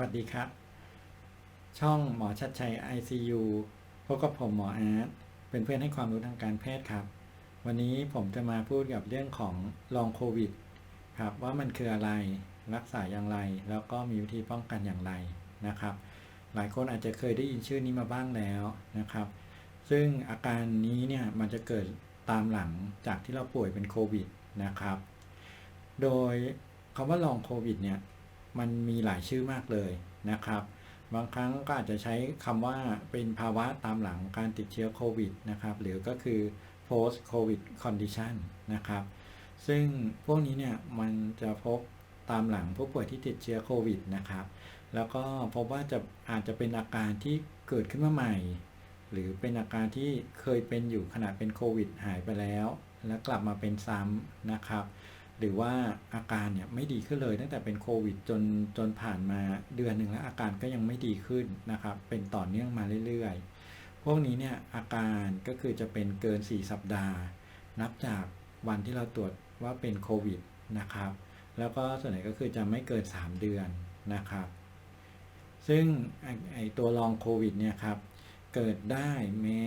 วัสดีครับ ช่องหมอชัดชัย ICU พบกับผมหมออาร์ตเป็นเพื่อนให้ความรู้ทางการแพทย์ครับ วันนี้ผมจะมาพูดกับเรื่องของลองโควิดครับว่ามันคืออะไรรักษาอย่างไร แล้วก็มีวิธีป้องกันอย่างไรนะครับ หลายคนอาจจะเคยได้ยินชื่อนี้มาบ้างแล้วนะครับ ซึ่งอาการนี้เนี่ยมันจะเกิดตามหลังจากที่เราป่วยเป็นโควิดนะครับ โดยคำว่าลองโควิดเนี่ย มันมีหลายชื่อมากเลยนะครับ บางครั้งก็อาจจะใช้คำว่าเป็นภาวะตามหลังการติดเชื้อโควิดนะครับ หรือก็คือ post covid condition นะครับ ซึ่งพวกนี้เนี่ยมันจะพบตามหลังผู้ป่วยที่ติดเชื้อโควิดนะครับ แล้วก็พบว่าจะอาจจะเป็นอาการที่เกิดขึ้นมาใหม่ หรือเป็นอาการที่เคยเป็นอยู่ขณะเป็นโควิดหายไปแล้ว แล้วกลับมาเป็นซ้ำนะครับ หรือว่าอาการเนี่ยไม่ดีขึ้นเลย ตั้งแต่เป็นโควิดจนจนผ่านมาเดือนหนึ่งแล้วอาการก็ยังไม่ดีขึ้นนะครับ เป็นต่อเนื่องมาเรื่อยๆ พวกนี้เนี่ยอาการก็คือจะเป็นเกิน 4 สัปดาห์ นับจากวันที่เราตรวจว่าเป็นโควิดนะครับ แล้วก็ส่วนใหญ่ก็คือจะไม่เกิน 3 เดือนนะครับ ซึ่งไอตัวลองโควิดเนี่ยครับเกิดได้แม้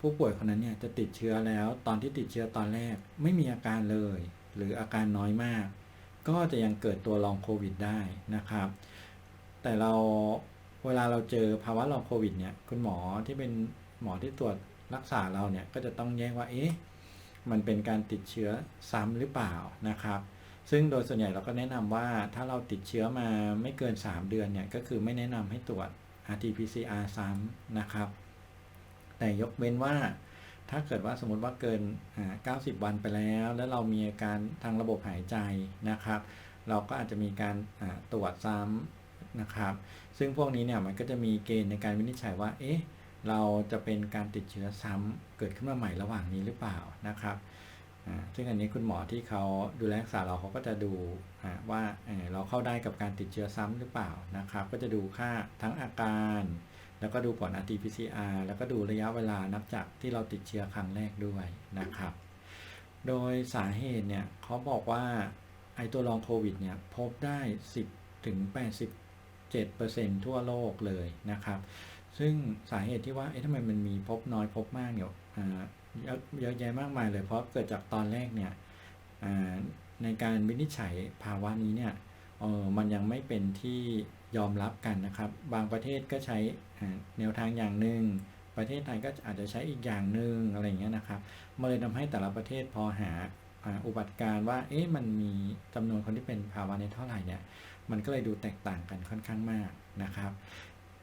ผู้ป่วยคนนั้นเนี่ยจะติดเชื้อแล้วตอนที่ติดเชื้อตอนแรกไม่มีอาการเลย หรืออาการน้อยมาก ก็จะยังเกิดตัวลองโควิดได้นะครับ แต่เราเวลาเราเจอภาวะลองโควิดเนี่ยคุณหมอที่เป็นหมอที่ตรวจรักษาเราเนี่ยก็จะต้องแยกว่าเอ๊ะมันเป็นการติดเชื้อซ้ำหรือเปล่านะครับ ซึ่งโดยส่วนใหญ่เราก็แนะนำว่าถ้าเราติดเชื้อมาไม่เกิน 3 เดือนเนี่ยก็คือไม่แนะนำให้ตรวจ RT-PCR ซ้ำนะครับ แต่ยกเว้นว่า ถ้าเกิดว่าสมมติว่าเกิน 90 วันไปแล้ว แล้วเรามีอาการทางระบบหายใจนะครับ เราก็อาจจะมีการตรวจซ้ำนะครับ ซึ่งพวกนี้เนี่ยมันก็จะมีเกณฑ์ในการวินิจฉัยว่า เอ๊ะ เราจะเป็นการติดเชื้อซ้ำเกิดขึ้นมาใหม่ระหว่างนี้หรือเปล่านะครับ ซึ่งอันนี้คุณหมอที่เขาดูแลรักษาเราเขาก็จะดูว่าเราเข้าได้กับการติดเชื้อซ้ำหรือเปล่านะครับ ก็จะดูค่าทั้งอาการ แล้วก็ดูผล RT-PCR แล้วก็ดูระยะเวลานับจากที่เราติดเชื้อครั้งแรกด้วยนะครับ โดยสาเหตุเนี่ยเขาบอกว่าไอตัวลองโควิดเนี่ยพบได้ 10ถึง87%ทั่วโลกเลยนะครับ ซึ่งสาเหตุที่ว่าเอ๊ะทำไมมันมีพบน้อยพบมากเนี่ยเยอะแยะมากมายเลย เพราะเกิดจากตอนแรกเนี่ยในการวินิจฉัยภาวะนี้เนี่ยเออมันยังไม่เป็นที่ ยอมรับกันนะครับ บางประเทศก็ใช้แนวทางอย่างหนึ่ง ประเทศไทยก็อาจจะใช้อีกอย่างหนึ่งอะไรอย่างเงี้ยนะครับมันเลยทำให้แต่ละประเทศพอหาอุบัติการว่า เอ๊ะ มันมีจำนวนคนที่เป็นภาวะนี้เท่าไหร่เนี่ย มันก็เลยดูแตกต่างกันค่อนข้างมากนะครับ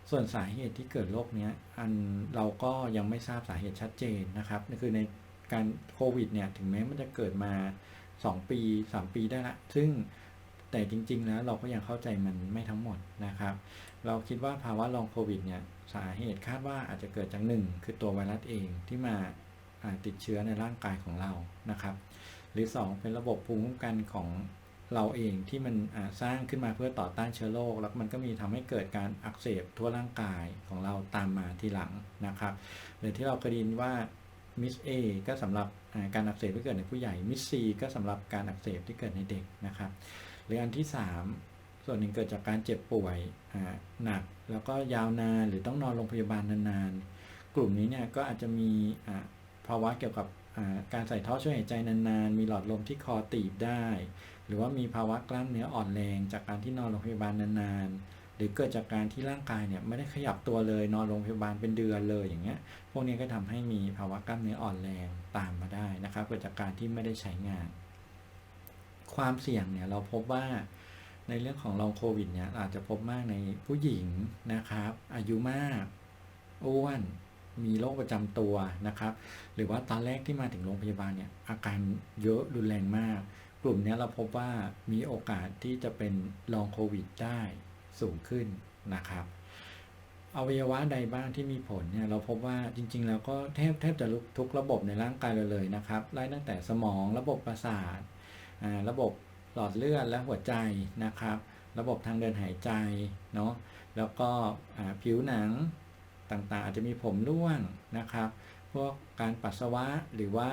ส่วนสาเหตุที่เกิดโรคเนี้ย อันเราก็ยังไม่ทราบสาเหตุชัดเจนนะครับนั่คือในการโควิดเนี่ย ถึงแม้มันจะเกิดมา 2 ปี 3 ปีได้ละ ซึ่ง แต่จริง ๆ แล้วเราก็ยังเข้าใจมันไม่ทั้งหมดนะครับ เราคิดว่าภาวะลองโควิดเนี่ยสาเหตุคาดว่าอาจจะเกิดจากหนึ่งคือตัวไวรัสเองที่มาติดเชื้อในร่างกายของเรานะครับ หรือ 2 เป็นระบบภูมิคุ้มกันของเราเองที่มันสร้างขึ้นมาเพื่อต่อต้านเชื้อโรคแล้วมันก็มีทำให้เกิดการอักเสบทั่วร่างกายของเราตามมาทีหลังนะครับหรือที่เราเคยได้ยินว่ามิสเอก็สำหรับการอักเสบที่เกิดในผู้ใหญ่มิสซีก็สำหรับการอักเสบที่เกิดในเด็กนะครับ หรืออันที่ 3 ส่วนหนึ่งเกิดจากการเจ็บป่วยหนัก แล้วก็ยาวนานหรือต้องนอนโรงพยาบาลนานๆ กลุ่มนี้เนี่ยก็อาจจะมีภาวะเกี่ยวกับการใส่ท่อช่วยหายใจนานๆ มีหลอดลมที่คอตีบได้ หรือว่ามีภาวะกล้ามเนื้ออ่อนแรง จากการที่นอนโรงพยาบาลนานๆ หรือเกิดจากการที่ร่างกายเนี่ยไม่ได้ขยับตัวเลยนอนโรงพยาบาลเป็นเดือนเลยอย่างเงี้ย พวกนี้ก็ทำให้มีภาวะกล้ามเนื้ออ่อนแรงตามมาได้นะครับเกิดจากการที่ไม่ได้ใช้งาน ความเสี่ยงเนี่ยเราพบว่าในเรื่องของลองโควิดเนี่ยอาจจะพบมากในผู้หญิงนะครับ อายุมากอ้วนมีโรคประจำตัวนะครับ หรือว่าตอนแรกที่มาถึงโรงพยาบาลเนี่ยอาการเยอะรุนแรงมาก กลุ่มนี้เราพบว่ามีโอกาสที่จะเป็นลองโควิดได้สูงขึ้นนะครับอวัยวะใดบ้างที่มีผลเนี่ยเราพบว่าจริงๆ แล้วก็แทบแทบจะทุกระบบในร่างกายเราเลยนะครับไล่ตั้งแต่สมองระบบประสาท ระบบหลอดเลือดและหัวใจนะครับ ระบบทางเดินหายใจเนาะแล้วก็ผิวหนังต่างๆ อาจจะมีผมร่วงนะครับ พวกการปัสสาวะหรือว่า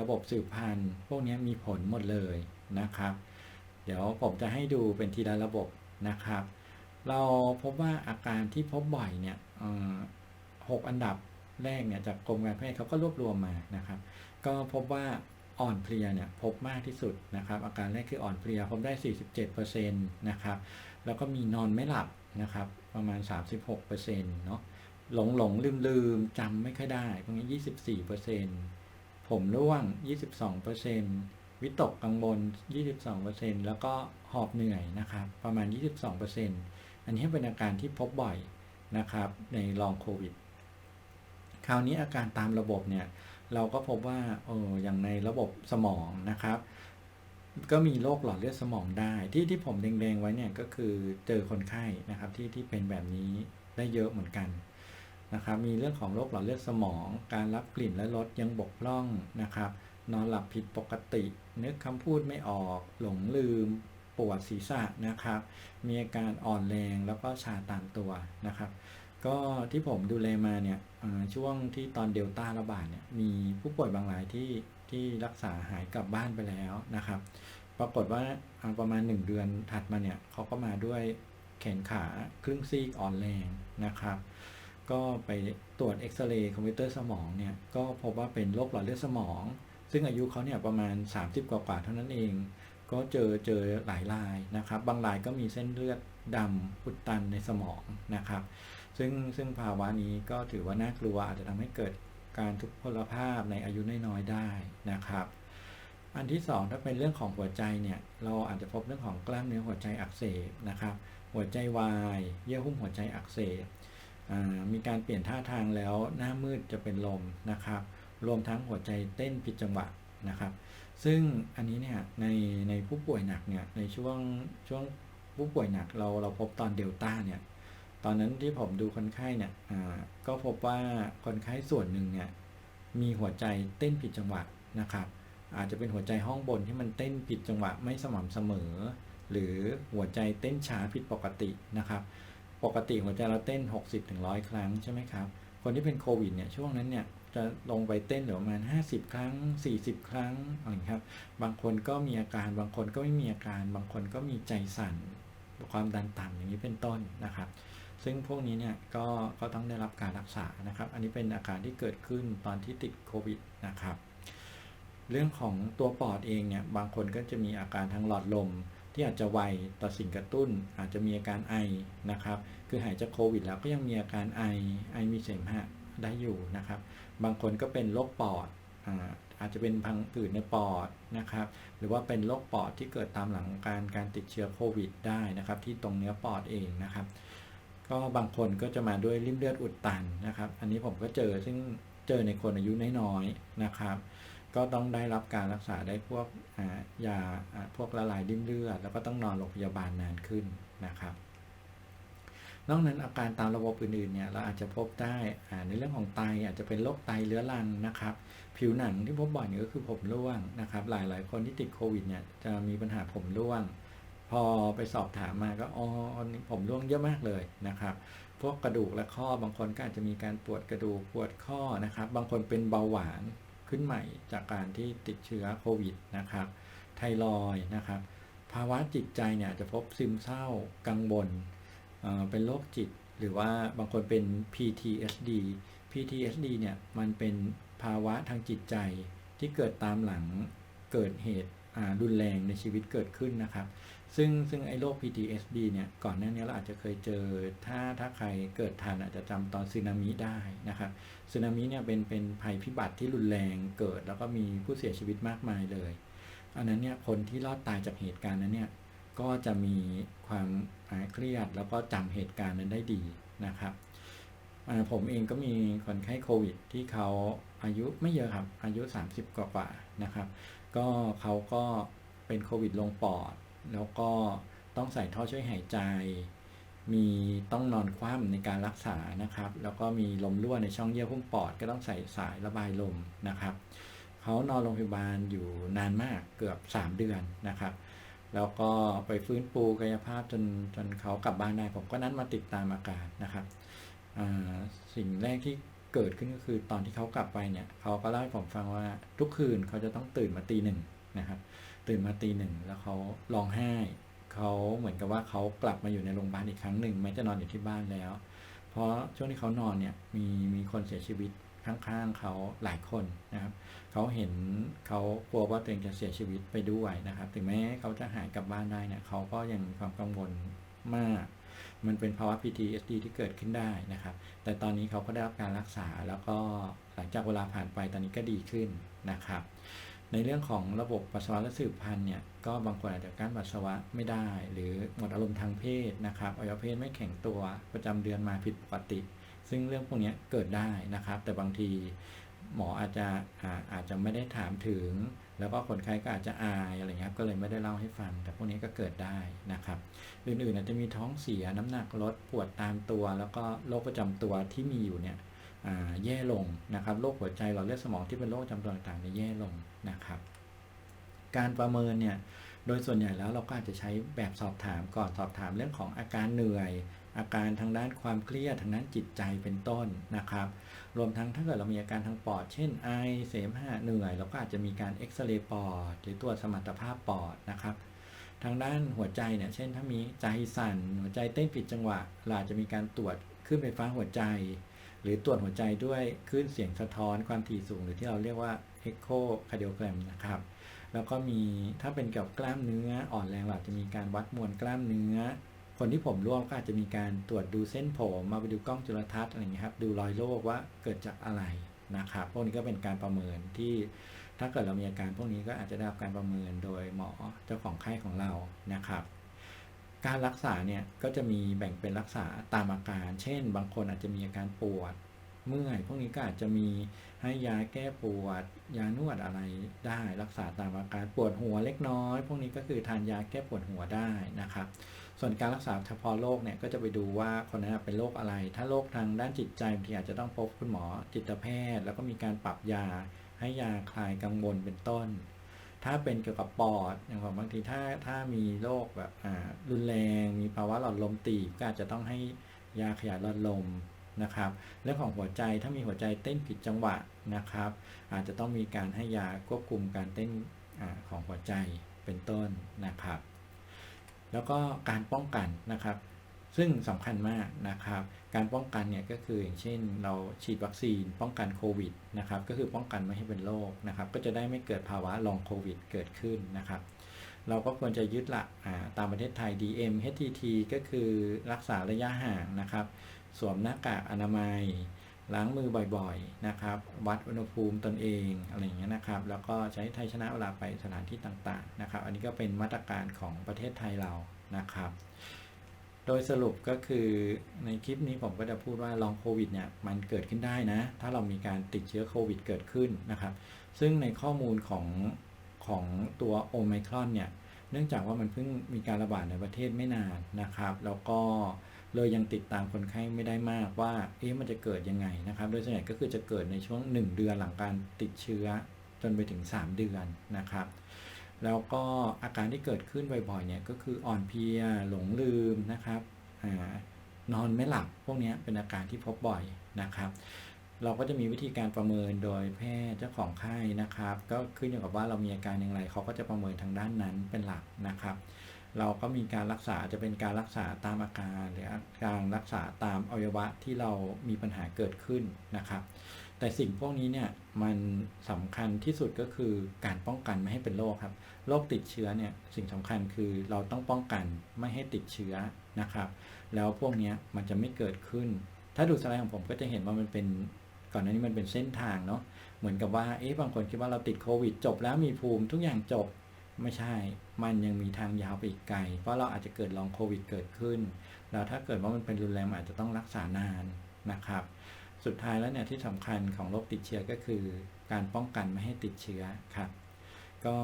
ระบบสืบพันธุ์ พวกนี้มีผลหมดเลยนะครับ เดี๋ยวผมจะให้ดูเป็นทีละระบบนะครับ เราพบว่าอาการที่พบบ่อยเนี่ยหกอันดับแรกเนี่ยจากกรมการแพทย์เขาก็รวบรวมมานะครับ ก็พบว่า อ่อนเพลียเนี่ยพบมากที่สุดนะครับ อาการแรกคืออ่อนเพลียพบได้ 47%นะครับ แล้วก็มีนอนไม่หลับนะครับ ประมาณ 36%เนาะหลงหลงลืมลืมจำไม่ค่อยได้พวกนี้ 24%ผมร่วง 22%วิตกกังวล 22%แล้วก็หอบเหนื่อยนะครับ ประมาณ 22%อันนี้เป็นอาการที่พบบ่อยนะครับ ในลองโควิด คราวนี้อาการตามระบบเนี่ย เราก็พบว่าเอออย่างในระบบสมองนะครับ ก็มีโรคหลอดเลือดสมองได้ ที่ที่ผมแดงๆไว้เนี่ยก็คือเจอคนไข้นะครับที่ที่เป็นแบบนี้ได้เยอะเหมือนกันนะครับ มีเรื่องของโรคหลอดเลือดสมอง การรับกลิ่นและรสยังบกพร่องนะครับ นอนหลับผิดปกติ นึกคำพูดไม่ออก หลงลืม ปวดศีรษะนะครับ มีอาการอ่อนแรงแล้วก็ชาตามตัวนะครับ ก็ที่ผมดูแลมาเนี่ยช่วงที่ตอนเดลต้าระบาดเนี่ยมีผู้ป่วยบางรายที่ที่รักษาหายกลับบ้านไปแล้วนะครับ ปรากฏว่าประมาณ 1 เดือนถัดมาเนี่ยเขาก็มาด้วยแขนขาครึ่งซีกอ่อนแรงนะครับ ก็ไปตรวจเอ็กซเรย์คอมพิวเตอร์สมองเนี่ยก็พบว่าเป็นโรคหลอดเลือดสมอง ซึ่งอายุเขาเนี่ยประมาณ 30 กว่าๆเท่านั้นเอง ก็เจอเจอหลายรายนะครับ บางรายก็มีเส้นเลือดดำอุดตันในสมองนะครับ ซึ่งซึ่งภาวะนี้ก็ถือว่าน่ากลัวอาจจะทำให้เกิดการทุพพลภาพในอายุน้อยๆได้นะครับ อันที่สองถ้าเป็นเรื่องของหัวใจเนี่ย เราอาจจะพบเรื่องของกล้ามเนื้อหัวใจอักเสบนะครับ หัวใจวาย เยื่อหุ้มหัวใจอักเสบมีการเปลี่ยนท่าทางแล้วหน้ามืดจะเป็นลมนะครับ รวมทั้งหัวใจเต้นผิดจังหวะนะครับ ซึ่งอันนี้เนี่ยในในผู้ป่วยหนักเนี่ยในช่วงช่วงผู้ป่วยหนักเราเราพบตอนเดลต้าเนี่ย ตอนนั้นที่ผมดูคนไข้เนี่ยก็พบว่าคนไข้ส่วนหนึ่งเนี่ยมีหัวใจเต้นผิดจังหวะนะครับ อาจจะเป็นหัวใจห้องบนที่มันเต้นผิดจังหวะไม่สม่ำเสมอ หรือหัวใจเต้นช้าผิดปกตินะครับ ปกติหัวใจเราเต้น 60-100ถึง100ครั้งใช่ไหมครับ คนที่เป็นโควิดเนี่ยช่วงนั้นเนี่ยจะลงไปเต้นเหลือประมาณ 50 ครั้ง 40 ครั้งอะไรนะครับ บางคนก็มีอาการ บางคนก็ไม่มีอาการ บางคนก็มีใจสั่น ความดันต่ำอย่างนี้เป็นต้นนะครับ ซึ่งพวกนี้เนี่ยก็ก็ต้องได้รับการรักษานะครับ อันนี้เป็นอาการที่เกิดขึ้นตอนที่ติดโควิดนะครับ เรื่องของตัวปอดเองเนี่ยบางคนก็จะมีอาการทางหลอดลม ที่อาจจะไวต่อสิ่งกระตุ้น อาจจะมีอาการไอนะครับ คือหายจากโควิดแล้วก็ยังมีอาการไอไอมีเสมหะได้อยู่นะครับ บางคนก็เป็นโรคปอดอาอาจจะเป็นพังผืดในปอดนะครับ หรือว่าเป็นโรคปอดที่เกิดตามหลังการการติดเชื้อโควิดได้นะครับ ที่ตรงเนื้อปอดเองนะครับ ก็บางคนก็จะมาด้วยริ่มเลือดอุดตันนะครับ อันนี้ผมก็เจอซึ่งเจอในคนอายุน้อยๆนะครับ ก็ต้องได้รับการรักษาได้พวกยาพวกละลายริ่มเลือด แล้วก็ต้องนอนโรงพยาบาลนานขึ้นนะครับนอกนั้นอาการตามระบบอื่นๆเนี่ยเราอาจจะพบได้ในเรื่องของไตอาจจะเป็นโรคไตเรื้อรังนะครับ ผิวหนังที่พบบ่อยนี่ยก็คือผมร่วงนะครับ หลายๆ คนที่ติดโควิดเนี่ยจะมีปัญหาผมร่วง พอไปสอบถามมาก็อ๋อนผมร่วงเยอะมากเลยนะครับ พวกกระดูกและข้อบางคนก็อาจจะมีการปวดกระดูกปวดข้อนะครับ บางคนเป็นเบาหวานขึ้นใหม่จากการที่ติดเชื้อโควิดนะครับ ไทรอยนะครับ ภาวะจิตใจเนี่ยจจะพบซึมเศร้ากังวลเเป็นโรคจิต หรือว่าบางคนเป็น PTSD PTSD เนี่ยมันเป็นภาวะทางจิตใจที่เกิดตามหลังเกิดเหตุรุนแรงในชีวิตเกิดขึ้นนะครับ ซึ่งซึ่งไอ้โรค PTSD เนี่ยก่อนหน้านี้เราอาจจะเคยเจอถ้าถ้าใครเกิดทันอาจจะจำตอนสึนามิได้นะครับสึนามิเนี่ยเป็นเป็นภัยพิบัติที่รุนแรงเกิด แล้วก็มีผู้เสียชีวิตมากมายเลย อันนั้นเนี่ยคนที่รอดตายจากเหตุการณ์นั้นเนี่ยก็จะมีความเครียดแล้วก็จำเหตุการณ์นั้นได้ดีนะครับผมเองก็มีคนไข้โควิด ที่เขาอายุไม่เยอะครับอายุ 30 กว่ากว่านะครับ ก็เขาก็เป็นโควิดลงปอด แล้วก็ต้องใส่ท่อช่วยหายใจ มีต้องนอนคว่ำในการรักษานะครับ แล้วก็มีลมรั่วในช่องเยื่อหุ้มปอด ก็ต้องใส่สายระบายลมนะครับเขานอนโรงพยาบาลอยู่นานมากเกือบ 3 เดือนนะครับ แล้วก็ไปฟื้นฟูกายภาพจนจนเขากลับบ้านได้ผมก็นั้นมาติดตามอาการนะครับสิ่งแรกที่เกิดขึ้นก็คือตอนที่เขากลับไปเนี่ยเขาก็เล่าให้ผมฟังว่าทุกคืนเขาจะต้องตื่นมาตีหนึ่งนะครับ ตื่นมาตีหนึ่งแล้วเขาร้องไห้เขาเหมือนกับว่าเขากลับมาอยู่ในโรงพยาบาลอีกครั้งหนึ่งแม้จะนอนอยู่ที่บ้านแล้ว เพราะช่วงที่เขานอนเนี่ยมีมีคนเสียชีวิตข้างๆเขาหลายคนนะครับเขาเห็นเขากลัวว่าตัวเองจะเสียชีวิตไปด้วยนะครับ ถึงแม้เขาจะหายกลับบ้านได้เนี่ยเขาก็ยังมีความกังวลมาก มันเป็นภาวะ PTSD ที่เกิดขึ้นได้นะครับ แต่ตอนนี้เขาก็ได้รับการรักษาแล้วก็หลังจากเวลาผ่านไปตอนนี้ก็ดีขึ้นนะครับ ในเรื่องของระบบปัสสาวะและสืบพันธุ์เนี่ยก็บางคนอาจจะกั้นปัสสาวะไม่ได้ หรือหมดอารมณ์ทางเพศนะครับอวัยวะเพศไม่แข็งตัวประจำเดือนมาผิดปกติ ซึ่งเรื่องพวกนี้เกิดได้นะครับ แต่บางทีหมออาจจะอาอาจจะไม่ได้ถามถึง แล้วก็คนไข้ก็อาจจะอายอะไรเงี้ยครับก็เลยไม่ได้เล่าให้ฟัง แต่พวกนี้ก็เกิดได้นะครับ อื่นๆอาจจะมีท้องเสียน้ำหนักลดปวดตามตัว แล้วก็โรคประจำตัวที่มีอยู่เนี่ยแย่ลงนะครับโรคหัวใจหลอดเลือดสมองที่เป็นโรคประจำตัวต่างๆเนี่ยแย่ลง นะครับ การประเมินเนี่ยโดยส่วนใหญ่แล้วเราก็อาจจะใช้แบบสอบถามก่อนสอบถามเรื่องของอาการเหนื่อย อาการทางด้านความเครียดทางด้านจิตใจเป็นต้นนะครับ รวมทั้งถ้าเกิดเรามีอาการทางปอด เช่นไอเสมหะเหนื่อยเราก็อาจจะมีการเอ็กซเรย์ปอด หรือตรวจสมรรถภาพปอดนะครับ ทางด้านหัวใจเนี่ยเช่น ถ้ามีใจสั่น หัวใจเต้นผิดจังหวะ เราอาจจะมีการตรวจคลื่นไฟฟ้าหัวใจ หรือตรวจหัวใจด้วยคลื่นเสียงสะท้อนความถี่สูง หรือที่เราเรียกว่า echocardiogram นะครับ แล้วก็มีถ้าเป็นเกี่ยวกับกล้ามเนื้ออ่อนแรงเราอาจะมีการวัดมวลกล้ามเนื้อ คนที่ผมร่วงก็อาจจะมีการตรวจดูเส้นผม มาไปดูกล้องจุลทรรศน์อะไรเงี้ยครับ ดูรอยโรคว่าเกิดจากอะไรนะครับ พวกนี้ก็เป็นการประเมินที่ถ้าเกิดเรามีอาการพวกนี้ก็อาจจะได้รับการประเมินโดยหมอเจ้าของไข้ของเรานะครับการรักษาเนี่ยก็จะมีแบ่งเป็นรักษาตามอาการ เช่น บางคนอาจจะมีอาการปวด เมื่อยพวกนี้ก็อาจจะมีให้ยาแก้ปวด ยานวดอะไรได้รักษาตามอาการปวดหัวเล็กน้อย พวกนี้ก็คือทานยาแก้ปวดหัวได้นะครับ ส่วนการรักษาเฉพาะโรคเนี่ยก็จะไปดูว่าคนนั้นเป็นโรคอะไร ถ้าโรคทางด้านจิตใจบางทีอาจจะต้องพบคุณหมอจิตแพทย์ แล้วก็มีการปรับยาให้ยาคลายกังวลเป็นต้น ถ้าเป็นเกี่ยวกับปอดอย่างของบางทีถ้าถ้ามีโรคแบบอ่ารุนแรง มีภาวะหลอดลมตีบก็อาจจะต้องให้ยาขยายหลอดลม นะครับ เรื่องของหัวใจถ้ามีหัวใจเต้นผิดจังหวะนะครับ อาจจะต้องมีการให้ยาควบคุมการเต้นอของหัวใจเป็นต้นนะครับ แล้วก็การป้องกันนะครับ ซึ่งสำคัญมากนะครับ การป้องกันเนี่ยก็คืออย่างเช่น เราฉีดวัคซีนป้องกันโควิดนะครับ ก็คือป้องกันไม่ให้เป็นโรคนะครับ ก็จะได้ไม่เกิดภาวะลองโควิดเกิดขึ้นนะครับเราก็ควรจะยึดหลักตามประเทศไทย DM HTT ก็คือรักษาระยะห่างนะครับ สวมหน้ากากอนามัย ล้างมือบ่อยๆนะครับ วัดอุณหภูมิตนเองอะไรอย่างเงี้ยนะครับ แล้วก็ใช้ไทยชนะเวลาไปสถานที่ต่างๆนะครับ อันนี้ก็เป็นมาตรการของประเทศไทยเรานะครับ โดยสรุปก็คือในคลิปนี้ผมก็จะพูดว่าลองโควิดเนี่ยมันเกิดขึ้นได้นะ ถ้าเรามีการติดเชื้อโควิดเกิดขึ้นนะครับ ซึ่งในข้อมูลของของตัวโอไมครอนเนี่ย เนื่องจากว่ามันเพิ่งมีการระบาดในประเทศไม่นานนะครับ แล้วก็ เลยยังติดตามคนไข้ไม่ได้มากว่าเอ๊ะมันจะเกิดยังไงนะครับ โดยส่วนใหญ่ก็คือจะเกิดในช่วง 1 เดือนหลังการติดเชื้อจนไปถึง 3 เดือนนะครับ แล้วก็อาการที่เกิดขึ้นบ่อยๆเนี่ยก็คืออ่อนเพลียหลงลืมนะครับอนอนไม่หลับพวกนี้เป็นอาการที่พบบ่อยนะครับ เราก็จะมีวิธีการประเมินโดยแพทย์เจ้าของไข้นะครับ ก็ขึ้นอยู่กับว่าเรามีอาการอย่างไรเขาก็จะประเมินทางด้านนั้นเป็นหลักนะครับ เราก็มีการรักษาจะเป็นการรักษาตามอาการหรือการรักษาตามอวัยวะที่เรามีปัญหาเกิดขึ้นนะครับ แต่สิ่งพวกนี้เนี่ยมันสำคัญที่สุดก็คือการป้องกันไม่ให้เป็นโรคครับโรคติดเชื้อเนี่ยสิ่งสำคัญคือเราต้องป้องกันไม่ให้ติดเชื้อนะครับ แล้วพวกนี้มันจะไม่เกิดขึ้น ถ้าดูสไลด์ของผมก็จะเห็นว่ามันเป็นก่อนหน้านี้มันเป็นเส้นทางเนาะเหมือนกับว่าเอ๊ะบางคนคิดว่าเราติดโควิดจบแล้วมีภูมิทุกอย่างจบ ไม่ใช่ มันยังมีทางยาวไปอีกไกล เพราะเราอาจจะเกิดลองโควิดเกิดขึ้น แล้วถ้าเกิดว่ามันเป็นรุนแรงอาจจะต้องรักษานานนะครับ สุดท้ายแล้วเนี่ยที่สำคัญของโรคติดเชื้อก็คือ การป้องกันไม่ให้ติดเชื้อครับ ก็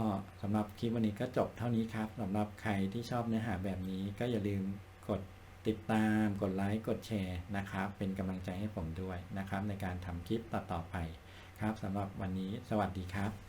สำหรับคลิปวันนี้ก็จบเท่านี้ครับสำหรับใครที่ชอบเนื้อหาแบบนี้ก็อย่าลืมกดติดตาม กดไลค์ กดแชร์นะครับ เป็นกำลังใจให้ผมด้วยนะครับ ในการทำคลิปต่อๆไปครับสำหรับวันนี้สวัสดีครับ